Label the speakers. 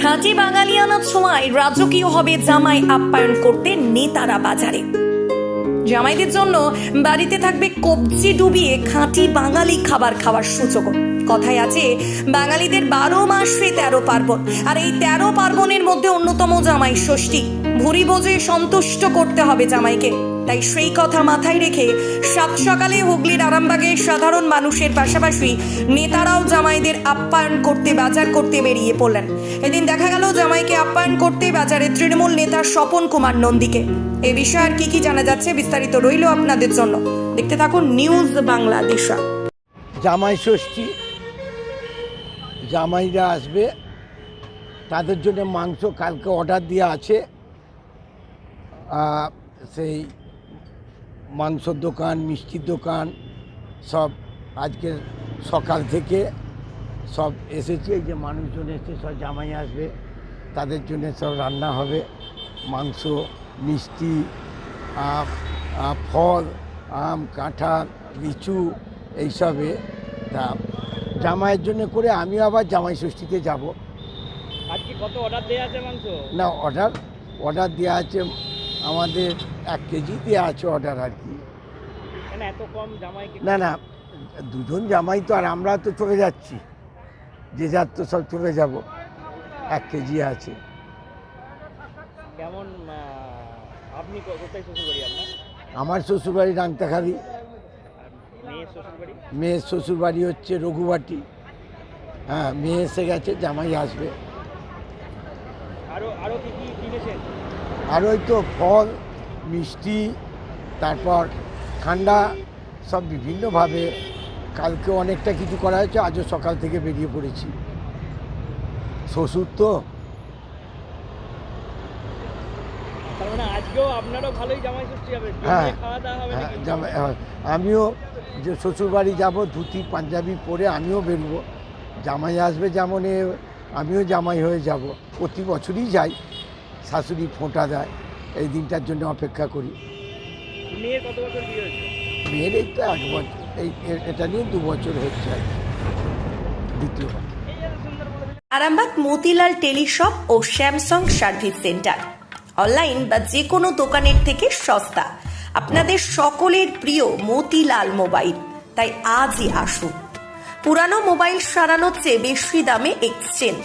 Speaker 1: খাঁটি বাঙালিয়ানা ছোঁয়ায় রাজকীয় হবে জামাই আপ্যায়ন করতে নেতারা বাজারে। জামাইদের জন্য বাড়িতে থাকবে কবজি ডুবিয়ে খাঁটি বাঙালি খাবার খাওয়ার সূচক কথায় আছে, বাঙালিদের বারো মাসে তেরো পার্বণ। আর এই তেরো পার্বণের মধ্যে অন্যতম জামাই ষষ্ঠী। ভুরি বোঝে সন্তুষ্ট করতে হবে জামাইকে। তাই সেই কথা মাথায় রেখে সাত সকালে হুগলির আরামবাগে সাধারণ মানুষের পাশাপাশি নেতারাও জামাইদের আপ্যায়ন করতে, বাজার করতে বেরিয়ে পড়লেন। এদিন দেখা গেল জামাইকে আপ্যায়ন করতে বাজারে তৃণমূল নেতা স্বপন কুমার নন্দীকে। এ বিষয়ে আর কি কি জানা যাচ্ছে বিস্তারিত রইল আপনাদের জন্য। দেখতে থাকুন নিউজ বাংলাদেশা
Speaker 2: জামাই ষষ্ঠী, জামাইরা আসবে। তাদের জন্য মাংস কালকে অর্ডার দেওয়া আছে। সেই মাংসর দোকান মিষ্টির দোকান সব আজকে সকাল থেকে সব এসেছে যে মানুষজন এসে সব জামাই আসবে তাদের জন্য সব রান্না হবে মাংস মিষ্টি ফল আম কাঁঠাল লিচু এইসবে তা জামাইয়ের জন্য করে আমিও আবার জামাই ষষ্ঠীতে যাব।
Speaker 3: আজকে কত অর্ডার দেওয়া আছে মাংস?
Speaker 2: না অর্ডার অর্ডার দেওয়া আছে আমাদের এক কেজি দেওয়া আছে অর্ডার আর কি।
Speaker 3: কম জামাইকে
Speaker 2: না না দুজন জামাই তো আর আমরা তো চলে যাচ্ছি। যে যার তো সব চলে যাব। এক কেজি আছে।
Speaker 3: কেমন আপনি কোথায় শ্বশুরবাড়ি আপনার?
Speaker 2: আমার শ্বশুরবাড়ি রাংতাখালি
Speaker 3: মেয়ের শ্বশুরবাড়ি?
Speaker 2: মেয়ের শ্বশুরবাড়ি হচ্ছে রঘুবাটি। হ্যাঁ মেয়ে এসে গেছে জামাই আসবে।
Speaker 3: আরও আরও কি কি কিনেছেন?
Speaker 2: আর ওই তো ফল মিষ্টি তারপর ঠান্ডা সব বিভিন্নভাবে কালকে অনেকটা কিছু করা হয়েছে আজও সকাল থেকে বেরিয়ে পড়েছি। শ্বশুর তো?
Speaker 3: মানে
Speaker 2: হ্যাঁ। হ্যাঁ, জামাই- হ্যাঁ, আমিও যে শ্বশুরবাড়ি যাব ধুতি পাঞ্জাবি পরে আমিও বেরবো। জামাই আসবে যেমন আমিও জামাই হয়ে যাব। প্রতি বছরই যাই। শাশুড়ি ফোঁটা দেয়। এই দিনটার জন্য অপেক্ষা করি।
Speaker 3: মেয়ের কত বছর বিয়ে হয়েছে?
Speaker 2: মেয়ের এই তো এক বছর এই এটা নিয়ে দু বছর হচ্ছে আর কি। দ্বিতীয়
Speaker 3: এই এত সুন্দর বলে দিলেন।
Speaker 1: আরামবাগ মতিলাল টেলিশপ ও স্যামসাং সার্ভিস সেন্টার। অনলাইন বা যে কোনো দোকানের থেকে সস্তা। আপনাদের সকলের প্রিয় মতিলাল মোবাইল। তাই আজই আসুন। পুরানো মোবাইল সারানোর চেয়ে বেশি দামে এক্সচেঞ্জ।